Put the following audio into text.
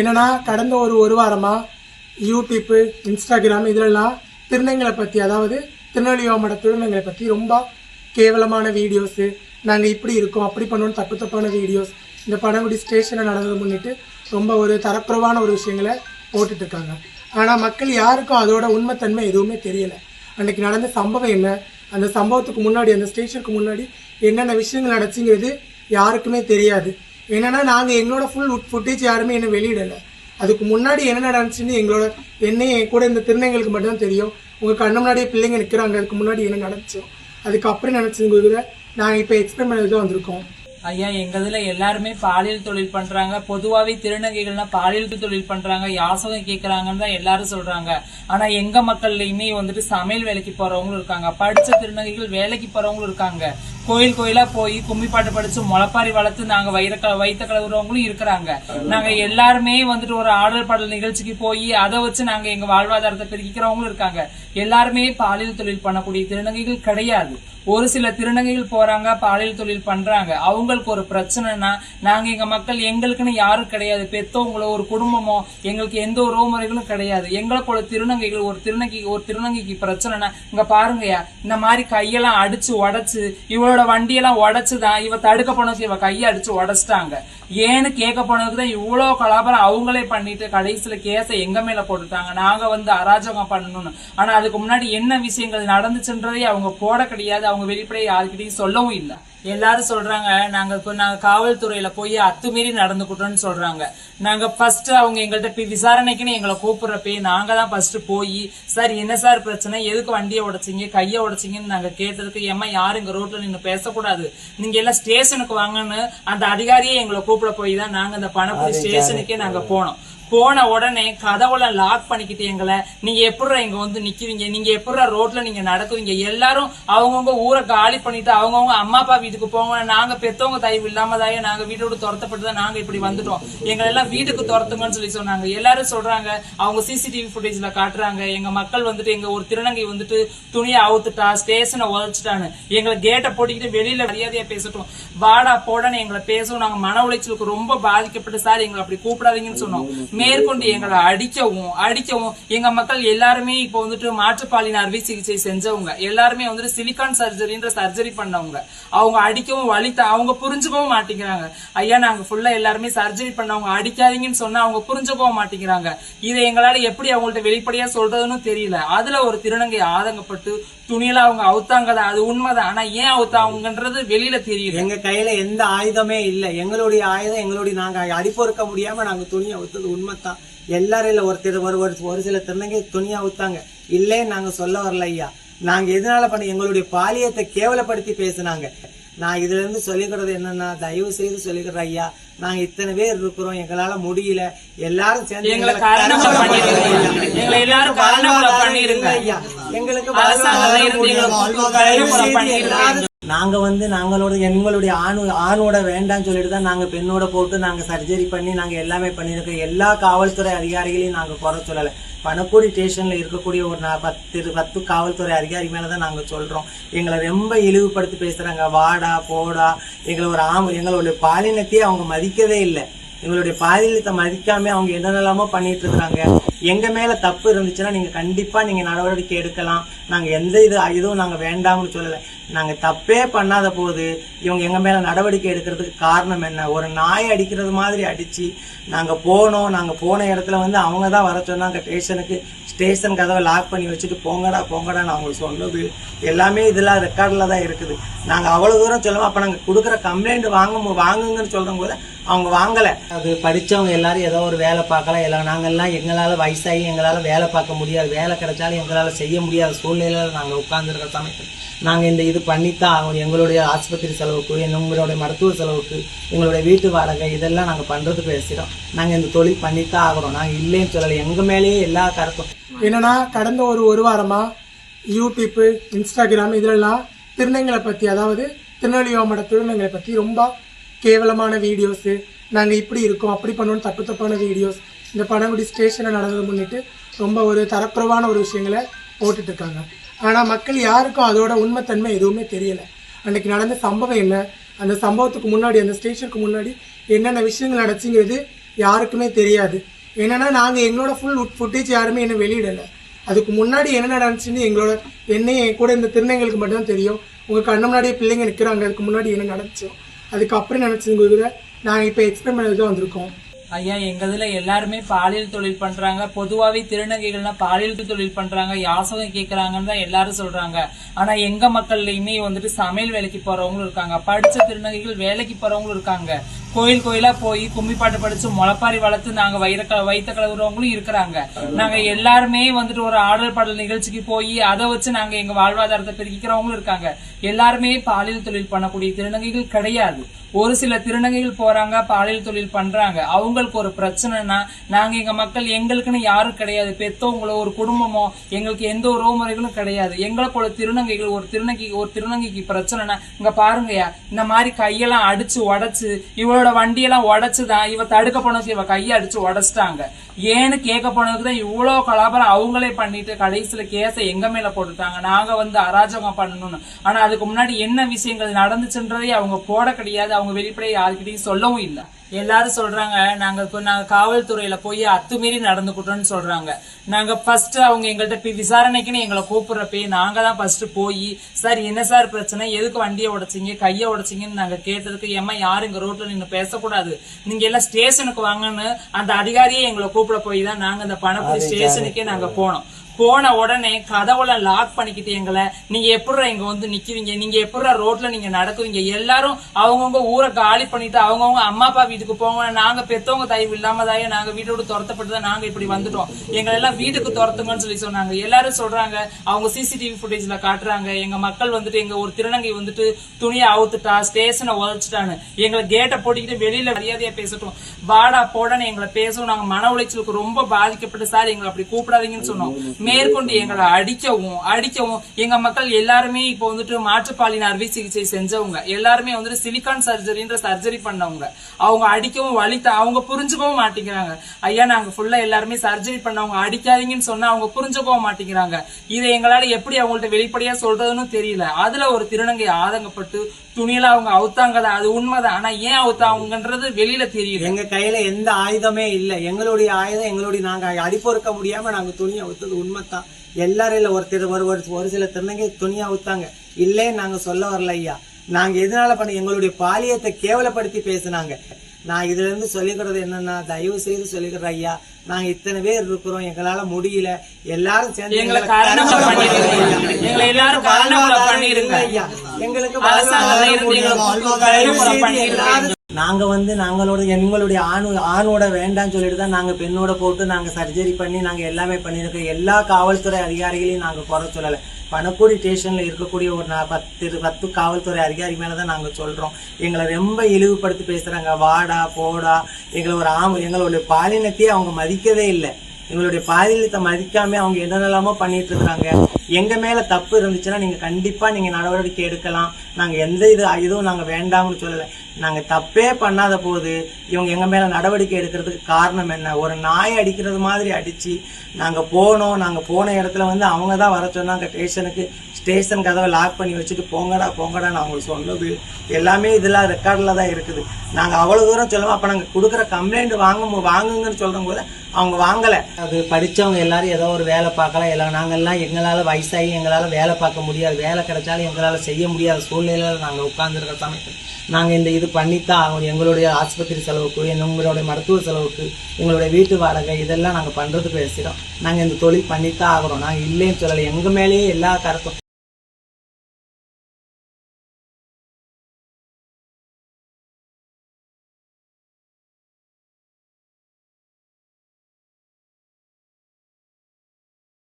என்னன்னா கடந்த ஒரு ஒரு வாரமா யூடியூப்பு இன்ஸ்டாகிராம் இதுலலாம் திருநங்களை பற்றி அதாவது திருநெல்வேலி மாவட்ட திருநங்களை பற்றி ரொம்ப கேவலமான வீடியோஸு நாங்கள் இப்படி இருக்கோம் அப்படி பண்ணோன்னு தப்பு தப்பான வீடியோஸ் இந்த பனங்குடி ஸ்டேஷனில் நடந்தது முன்னிட்டு ரொம்ப ஒரு தரக்குறைவான ஒரு விஷயங்களை போட்டுட்ருக்காங்க. ஆனால் மக்கள் யாருக்கும் அதோட உண்மைத்தன்மை எதுவுமே தெரியலை. அன்னைக்கு நடந்த சம்பவம் என்ன? அந்த சம்பவத்துக்கு முன்னாடி அந்த ஸ்டேஷனுக்கு முன்னாடி என்னென்ன விஷயங்கள் நடச்சுங்கிறது யாருக்குமே தெரியாது. என்னென்னா நாங்கள் எங்களோட ஃபுல் ஃபுட்டேஜ் யாருமே என்ன வெளியிடலை. அதுக்கு முன்னாடி என்ன நடந்துச்சுன்னு எங்களோட என்னையும் என் கூட இந்த திருநங்களுக்கு மட்டும்தான் தெரியும். உங்கள் கண்ணு முன்னாடியே பிள்ளைங்க நிற்கிறாங்க அதுக்கு முன்னாடி என்ன நடந்துச்சோ. அதுக்கப்புறம் நினச்சதுங்கிறத நாங்கள் இப்போ எக்ஸ்பிளைன் பண்ணதுக்கு தான் வந்திருக்கோம். ஐயா எங்கள் இதில் எல்லாருமே பாலியல் தொழில் பண்ணுறாங்க பொதுவாகவே திருநங்கைகள்னா பாலியல் தொழில் பண்ணுறாங்க யாசகம் கேட்குறாங்கன்னு தான் எல்லாரும் சொல்கிறாங்க ஆனால் எங்கள் மக்கள்லையுமே வந்துட்டு சமையல் வேலைக்கு போகிறவங்களும் இருக்காங்க. படித்த திருநங்கைகள் வேலைக்கு போகிறவங்களும் இருக்காங்க. கோயில் கோயிலா போய் கும்மி பாட்டு படிச்சு முளைப்பாரி வளர்த்து நாங்க வயிற வைத்த கலவுறவங்களும் இருக்கிறாங்க. நாங்க எல்லாருமே வந்துட்டு ஒரு ஆடல் பாடல் நிகழ்ச்சிக்கு போய் அதை வச்சு நாங்க எங்க வாழ்வாதாரத்தை பெருக்கிக்கிறவங்களும் இருக்காங்க. எல்லாருமே பாலியல் தொழில் பண்ணக்கூடிய திருநங்கைகள் கிடையாது. ஒரு சில திருநங்கைகள் போறாங்க பாலியல் தொழில் பண்றாங்க. அவங்களுக்கு ஒரு பிரச்சனைனா நாங்க எங்க மக்கள் எங்களுக்குன்னு யாரும் கிடையாது. பெத்தவங்களோ ஒரு குடும்பமோ எங்களுக்கு எந்த ஒரு முறைகளும் கிடையாது. எங்களை போல திருநங்கைகள் ஒரு திருநங்கை ஒரு திருநங்கைக்கு பிரச்சனைனா இங்க பாருங்கய்யா இந்த மாதிரி கையெல்லாம் அடிச்சு உடச்சு இவளோட வண்டியெல்லாம் உடச்சுதான் இவ தடுக்க போனச்சு இவ கையை அடிச்சு உடச்சிட்டாங்க. ஏன்னு கேட்க போனதுக்கு தான் இவ்வளோ கலாபரம் அவங்களே பண்ணிட்டு கடைசியில் கேஸை எங்க மேல போட்டுட்டாங்க. நாங்க வந்து அராஜகம் பண்ணணும்னு. ஆனா அதுக்கு முன்னாடி என்ன விஷயங்கள் நடந்துச்சுன்றதே அவங்க போட கிடையாது. அவங்க வெளிப்படையை யாருக்கிட்டையும் சொல்லவும் இல்லை. எல்லாரும் சொல்றாங்க நாங்க இப்போ நாங்க காவல்துறையில போய் அத்துமீறி நடந்துக்கிட்டோம்னு சொல்றாங்க. நாங்க ஃபர்ஸ்ட் அவங்க எங்கள்கிட்ட விசாரணைக்குன்னு எங்களை கூப்பிடுறப்ப நாங்க தான் ஃபர்ஸ்ட் போய் சார் என்ன சார் பிரச்சனை? எதுக்கு வண்டியை உடைச்சிங்க? கையை உடைச்சிங்கன்னு நாங்க கேட்டதுக்கு ஏமா யாரும் இங்க ரோட்ல நின்று பேசக்கூடாது. நீங்க எல்லாம் ஸ்டேஷனுக்கு வாங்கன்னு அந்த அதிகாரியே எங்களை கூப்பிட போய் தான் நாங்க அந்த பணப்புரி ஸ்டேஷனுக்கே நாங்க போனோம். போன உடனே கதவுல லாக் பண்ணிக்கிட்டு எங்களை நீங்க எப்படிடா இங்க வந்து நிக்கிறீங்க? நீங்க எப்படிடா ரோட்ல நீங்க நடக்குவீங்க எல்லாரும் அவங்கவுங்க ஊரை காலி பண்ணிட்டு அவங்கவுங்க அம்மா அப்பா வீட்டுக்கு போங்க. நாங்க பெத்தவங்க தயவு இல்லாம தாயே நாங்க வீட்டோட விட்டு துரத்தப்பட்டு தான் நாங்க இப்படி வந்துட்டோம். எங்களை எல்லாம் வீட்டுக்கு துரத்துங்கன்னு சொல்லி சொன்னாங்க. எல்லாரும் சொல்றாங்க அவங்க சிசிடிவி ஃபுட்டேஜ்ல காட்டுறாங்க. எங்க மக்கள் வந்துட்டு எங்க ஒரு திருநங்கை வந்துட்டு துணியை அவுத்துட்டா ஸ்டேஷனை உதச்சிட்டான்னு. எங்களை கேட்டை போட்டுக்கிட்டு வெளியில மரியாதையா பேசட்டும். வாடா போடன்னு எங்களை பேசவும் நாங்க மன உளைச்சலுக்கு ரொம்ப பாதிக்கப்பட்டு சார் எங்களை அப்படி கூப்பிடாதீங்கன்னு சொன்னோம். மேற்கொண்டு எங்களை அடிக்கவும் அடிக்கவும். எங்க மக்கள் எல்லாருமே இப்போ வந்துட்டு மாற்றுப்பாலின அறுவை சிகிச்சை செஞ்சவங்க. எல்லாருமே வந்துட்டு சிலிக்கான் சர்ஜரின்ற சர்ஜரி பண்ணவங்க. அவங்க அடிக்கவும் வலித்த அவங்க புரிஞ்சுக்கவும் மாட்டேங்கிறாங்க. ஐயா நாங்க ஃபுல்லா எல்லாருமே சர்ஜரி பண்ணவங்க. அடிக்காதீங்கன்னு சொன்னா அவங்க புரிஞ்சுக்கவும் மாட்டேங்கிறாங்க. இதை எங்களால எப்படி அவங்கள்ட்ட வெளிப்படையா சொல்றதுன்னு தெரியல. அதுல ஒரு திருநங்கை ஆதங்கப்பட்டு துணியெல்லாம் அவங்க அவுத்தாங்கதான் அது உண்மைதான் ஆனா ஏன் அவுத்தாங்கன்றது வெளியில தெரியல எங்க கையில எந்த ஆயுதமே இல்ல. எங்களுடைய ஆயுதம் எங்களுடைய நாங்க அடிப்பொறுக்க முடியாம நாங்க துணி அவுத்தது உண்மைதான் எல்லாரும் இல்ல. ஒருத்தர் ஒரு ஒரு ஒரு சில திருநங்கை துணியா அவுத்தாங்க. இல்லைன்னு நாங்க சொல்ல வரல ஐயா. நாங்க எதனால பண்ண எங்களுடைய பாலியத்தை கேவலப்படுத்தி பேசுனாங்க. நான் இதுல இருந்து சொல்லிக்கிறது என்னன்னா தயவு செய்து சொல்லிக்கிறேன் ஐயா நாங்க இத்தனை பேர் இருக்கிறோம் எங்களால முடியல எல்லாரும் சேர்ந்து எங்களை எங்களை காரணமா கஷ்டப்படுத்தி பண்ணிருங்க. எங்களை எல்லாரும் காரணமா வாழ்வாதாரம் பண்ணிருங்க. இல்லை ஐயா. எங்களுக்கு நாங்கள் வந்து நாங்களோட எங்களுடைய ஆண் ஆணோட வேண்டாம்னு சொல்லிட்டு தான் நாங்கள் பெண்ணோட போட்டு நாங்கள் சர்ஜரி பண்ணி நாங்கள் எல்லாமே பண்ணியிருக்கோம். எல்லா காவல்துறை அதிகாரிகளையும் நாங்கள் குறை சொல்லலை. பணக்கூடி ஸ்டேஷனில் இருக்கக்கூடிய ஒரு நான் பத்து பத்து காவல்துறை அதிகாரி மேலே தான் நாங்கள் சொல்கிறோம் எங்களை ரொம்ப இழிவுபடுத்தி பேசுகிறாங்க வாடா போடா. எங்களை ஒரு ஆம் எங்களுடைய பாலினத்தையே அவங்க மதிக்கவே இல்லை. எங்களுடைய பாதிலத்தை மதிக்காம அவங்க என்னென்னலாமோ பண்ணிட்டு இருக்காங்க எங்க மேல தப்பு இருந்துச்சுன்னா நீங்க கண்டிப்பா நீங்க நடவடிக்கை எடுக்கலாம். நாங்க எந்த இது இதுவும் நாங்க வேண்டாம்னு சொல்லல. நாங்க தப்பே பண்ணாத போது இவங்க எங்க மேல நடவடிக்கை எடுக்கிறதுக்கு காரணம் என்ன? ஒரு நாய் அடிக்கிறது மாதிரி அடிச்சு நாங்க போனோம். நாங்க போன இடத்துல வந்து அவங்க தான் வர சொன்னாங்க. ஸ்டேஷனுக்கு ஸ்டேஷன் கதவை லாக் பண்ணி வச்சுட்டு போங்கடா போங்கடான்னு அவங்க சொன்னது. எல்லாமே இதெல்லாம் ரெக்கார்டில் தான் இருக்குது. நாங்கள் அவ்வளோ தூரம் சொல்லுவோம் அப்போ நாங்கள் கொடுக்குற கம்ப்ளைண்ட் வாங்க வாங்குங்கன்னு சொல்கிற போது அவங்க வாங்கலை. அது படித்தவங்க எல்லாரும் ஏதோ ஒரு வேலை பார்க்கலாம் எல்லாம் நாங்கள்லாம் எங்களால் வயசாகி எங்களால் வேலை பார்க்க முடியாது. வேலை கிடைச்சாலும் எங்களால் செய்ய முடியாத சூழ்நிலையில் நாங்கள் உட்கார்ந்துருக்க சமயத்தில். நாங்கள் இந்த இது பண்ணித்தான் ஆகணும். எங்களுடைய ஆஸ்பத்திரி செலவுக்கு எங்களுடைய மருத்துவ செலவுக்கு எங்களுடைய வீட்டு வாடகை இதெல்லாம் நாங்கள் பண்ணுறதுக்கு பேசுகிறோம் நாங்கள் இந்த தொழில் பண்ணித்தான் ஆகணும். நாங்கள் இல்லைன்னு சொல்லலை. எங்கள் மேலேயே எல்லா கருத்தும். என்னன்னா கடந்த ஒரு ஒரு வாரமா யூடியூப்பு இன்ஸ்டாகிராம் இதுலலாம் திருநங்களை பற்றி அதாவது திருநெல்வேலி மாவட்ட திருநங்களை பற்றி ரொம்ப கேவலமான வீடியோஸு நாங்கள் இப்படி இருக்கோம் அப்படி பண்ணோன்னு தப்பு தப்பான வீடியோஸ் இந்த பனங்குடி ஸ்டேஷனில் நடந்தது முன்னிட்டு ரொம்ப ஒரு தரக்குறைவான ஒரு விஷயங்களை போட்டுட்ருக்காங்க ஆனால் மக்கள் யாருக்கும் அதோட உண்மைத்தன்மை எதுவுமே தெரியலை. அன்றைக்கி நடந்த சம்பவம் என்ன? அந்த சம்பவத்துக்கு முன்னாடி அந்த ஸ்டேஷனுக்கு முன்னாடி என்னென்ன விஷயங்கள் நடச்சுங்கிறது யாருக்குமே தெரியாது. என்னென்னா நாங்கள் எங்களோட ஃபுல் ஃபுட்டேஜ் யாருமே என்ன வெளியிடலை. அதுக்கு முன்னாடி என்ன நடந்துச்சுன்னு எங்களோட என்னையும் என் கூட இந்த திருநங்கைகளுக்கு மட்டும்தான் தெரியும். உங்கள் கண்ணு முன்னாடியே பிள்ளைங்க நிற்கிறாங்க அதுக்கு முன்னாடி என்ன நடந்துச்சோம் அதுக்கப்புறம் நினைச்சதுக்கு நாங்கள் இப்போ எக்ஸ்பிளைன் பண்ணி தான் வந்திருக்கோம். ஐயா எங்கதுல எல்லாருமே பாலியல் தொழில் பண்றாங்க. பொதுவாவே திருநங்கைகள்னா பாலியல் தொழில் பண்றாங்க. யாசகம் கேட்கறாங்கன்னு தான் எல்லாரும் சொல்றாங்க. ஆனா எங்க மக்கள்லயுமே வந்துட்டு சமையல் வேலைக்கு போறவங்களும் இருக்காங்க. படிச்ச திருநங்கைகள் வேலைக்கு போறவங்களும் இருக்காங்க. கோயில் கோயிலா போய் கும்மி பாட்டு படிச்சு முளைப்பாரி வளர்த்து நாங்க வயிற வயிற்ற கலவுறவங்களும் இருக்கிறாங்க. நாங்க எல்லாருமே வந்துட்டு ஒரு ஆடல் பாடல் நிகழ்ச்சிக்கு போய் அதை வச்சு நாங்க எங்க வாழ்வாதாரத்தை பெருக்கிக்கிறவங்களும் இருக்காங்க. எல்லாருமே பாலியல் தொழில் பண்ணக்கூடிய திருநங்கைகள் கிடையாது. ஒரு சில திருநங்கைகள் போறாங்க பாலியல் தொழில் பண்றாங்க. அவங்களுக்கு ஒரு பிரச்சனைனா நாங்க எங்க மக்கள் எங்களுக்குன்னு யாரும் கிடையாது. பெத்தவங்களோ ஒரு குடும்பமோ எங்களுக்கு எந்த ஒரு முறைகளும் கிடையாது. எங்களை போல திருநங்கைகள் ஒரு திருநங்கை ஒரு திருநங்கைக்கு பிரச்சனைனா இங்க பாருங்கய்யா இந்த மாதிரி கையெல்லாம் அடிச்சு உடச்சு இவளோட வண்டியெல்லாம் உடச்சுதான் இவ தடுக்க போனதுக்கு இவ கையை அடிச்சு உடச்சிட்டாங்க. ஏன்னு கேட்க போனதுக்கு தான் இவ்வளவு கலாபரம் அவங்களே பண்ணிட்டு கடைசியில கேஸை எங்க மேல போட்டுட்டாங்க. நாங்க வந்து அராஜகம் பண்ணணும்னு. ஆனா அதுக்கு முன்னாடி என்ன விஷயங்கள் நடந்துச்சுன்றதே அவங்க போட கிடையாது. அவங்க வெளிப்படையை யாருக்கிட்டையும் சொல்லவும் இல்லை. எல்லாரும் சொல்றாங்க நாங்க இப்போ நாங்க காவல்துறையில போய் அத்துமீறி நடந்துக்கிட்டோம்னு சொல்றாங்க. நாங்க ஃபர்ஸ்ட் அவங்க எங்கள்கிட்ட விசாரணைக்குன்னு எங்களை கூப்பிடுறப்ப நாங்க தான் ஃபர்ஸ்ட் போய் சார் என்ன சார் பிரச்சனை? எதுக்கு வண்டியை உடைச்சிங்க? கையை உடைச்சிங்கன்னு நாங்க கேட்டதுக்கு ஏமா யாரும் இங்க ரோட்ல நின்று பேசக்கூடாது. நீங்க எல்லாம் ஸ்டேஷனுக்கு வாங்கன்னு அந்த அதிகாரியே எங்களை கூப்பிட போய் தான் நாங்க அந்த பணப்புரி ஸ்டேஷனுக்கே நாங்க போனோம். போன உடனே கதவுல லாக் பண்ணிக்கிட்டு எங்களை நீங்க எப்படிடா இங்க வந்து நிக்கிறீங்க நீங்க எப்படிடா ரோட்ல நீங்க நடக்குவீங்க? எல்லாரும் அவங்கவுங்க ஊரை காலி பண்ணிட்டு அவங்கவுங்க அம்மா அப்பா வீட்டுக்கு போங்க நாங்க பெத்தவங்க தயவு இல்லாம தாயே நாங்க வீட்டோட விட்டு துரத்தப்பட்டு தான் நாங்க இப்படி வந்துட்டோம். எங்களை எல்லாம் வீட்டுக்கு துரத்துங்கன்னு சொல்லி சொன்னாங்க. எல்லாரும் சொல்றாங்க அவங்க சிசிடிவி ஃபுட்டேஜ்ல காட்டுறாங்க. எங்க மக்கள் வந்துட்டு எங்க ஒரு திருநங்கை வந்துட்டு துணியை அவுத்துட்டா ஸ்டேஷனை உதச்சிட்டான்னு. எங்களை கேட்டை போட்டுக்கிட்டு வெளியில மரியாதையா பேசட்டும். வாடா போடன்னு எங்களை பேசவும். நாங்க மன உளைச்சலுக்கு ரொம்ப பாதிக்கப்பட்டு சார் எங்களை அப்படி கூப்பிடாதீங்கன்னு சொன்னோம். மேற்கொண்டு எங்களை அடிக்கவும் அடிக்கவும். எங்க மக்கள் எல்லாருமே இப்போ வந்துட்டு மாற்றுப்பாலின அறுவை சிகிச்சை செஞ்சவங்க. எல்லாருமே வந்துட்டு சிலிக்கான் சர்ஜரின்ற சர்ஜரி பண்ணவங்க. அவங்க அடிக்கவும் வலித்த அவங்க புரிஞ்சுக்கவும் மாட்டேங்கிறாங்க. ஐயா நாங்க ஃபுல்லா எல்லாருமே சர்ஜரி பண்ணவங்க. அடிக்காதீங்கன்னு சொன்னா அவங்க புரிஞ்சுக்கவும் மாட்டேங்கிறாங்க. இதை எங்களால எப்படி அவங்கள்ட்ட வெளிப்படையா சொல்றதுன்னு தெரியல. அதுல ஒரு திருநங்கை ஆதங்கப்பட்டு துணியில அவங்க அவுத்தாங்கதான் அது உண்மைதான் ஆனா ஏன் அவுத்தாங்கன்றது வெளியில தெரியல எங்க கையில எந்த ஆயுதமே இல்ல. எங்களுடைய ஆயுதம் எங்களுடைய நாங்க அடிப்பொறுக்க முடியாம நாங்க துணி அவுத்தது உண்மைதான் எல்லாரும் இல்ல. ஒருத்தர் ஒரு ஒரு ஒரு சில திருநங்கை துணி அவுத்தாங்க. இல்லே நாங்க சொல்ல வரல ஐயா. நாங்க எதனால பண்ண எங்களுடைய பாலியத்தை கேவலப்படுத்தி பேசுனாங்க. நான் இதுல இருந்து சொல்லிக்கிறது என்னன்னா தயவு செய்து சொல்லிக்கிறேன் ஐயா. நாங்க இத்தனை பேர் இருக்கிறோம். எங்களால முடியல. எல்லாரும் சேர்ந்து எங்களை ஐயா. எங்களுக்கு வாழ்வாதாரம் நாங்க வந்து நாங்களோட எங்களுடைய ஆணு ஆணோட வேண்டாம்னு சொல்லிட்டு தான் நாங்க பெண்ணோட போட்டு நாங்க சர்ஜரி பண்ணி நாங்க எல்லாமே பண்ணியிருக்கோம். எல்லா காவல்துறை அதிகாரிகளையும் நாங்க குறை சொல்லல. பணக்குடி ஸ்டேஷன்ல இருக்கக்கூடிய ஒரு பத்து பத்து காவல்துறை அதிகாரி மேலதான் நாங்க சொல்றோம். எங்களை ரொம்ப இழிவுபடுத்தி பேசுறாங்க. வாடா போடா. எங்களை ஒரு ஆம் எங்களுடைய பாலினத்தையே அவங்க மதிக்கவே இல்லை. எங்களுடைய பாலினத்தை மதிக்காம அவங்க என்னென்னலாமோ பண்ணிட்டு இருக்காங்க எங்க மேல தப்பு இருந்துச்சுன்னா நீங்க கண்டிப்பா நீங்க நடவடிக்கை எடுக்கலாம். நாங்க எந்த இது இதுவும் நாங்க வேண்டாம்னு சொல்லல. நாங்க தப்பே பண்ணாத போது இவங்க எங்க மேல நடவடிக்கை எடுக்கிறதுக்கு காரணம் என்ன? ஒரு நாய் அடிக்கிறது மாதிரி அடிச்சு நாங்க போனோம். நாங்க போன இடத்துல வந்து அவங்க தான் வர சொன்னாங்க. ஸ்டேஷனுக்கு ஸ்டேஷன் கதவை லாக் பண்ணி வச்சுட்டு போங்கடா போங்கடா நான் உங்களுக்கு சொன்னது எல்லாமே இதெல்லாம் ரெக்கார்டில் தான் இருக்குது. நாங்கள் அவ்வளோ தூரம் சொல்லுவோம் அப்போ நாங்கள் கொடுக்குற கம்ப்ளைண்ட் வாங்க வாங்குங்கன்னு சொல்கிறோம் போது அவங்க வாங்கலை. அது படித்தவங்க எல்லாரும் ஏதோ ஒரு வேலை பார்க்கலாம். எல்லாம் நாங்கள்லாம் எங்களால் வயசாகி எங்களால் வேலை பார்க்க முடியாது. வேலை கிடைச்சாலும் எங்களால் செய்ய முடியாத சூழ்நிலையில் நாங்கள் உட்கார்ந்துருக்க சமயத்தில். நாங்கள் இந்த இது பண்ணித்தான் ஆகணும் எங்களுடைய ஆஸ்பத்திரி செலவுக்கு எங்களுடைய மருத்துவ செலவுக்கு எங்களுடைய வீட்டு வாடகை இதெல்லாம் நாங்கள் பண்ணுறதுக்கு பேசுகிறோம் நாங்கள் இந்த தொழில் பண்ணித்தான் ஆகிறோம் நாங்கள் இல்லைன்னு சொல்லலை. எங்கள் மேலேயே எல்லா கருத்தும்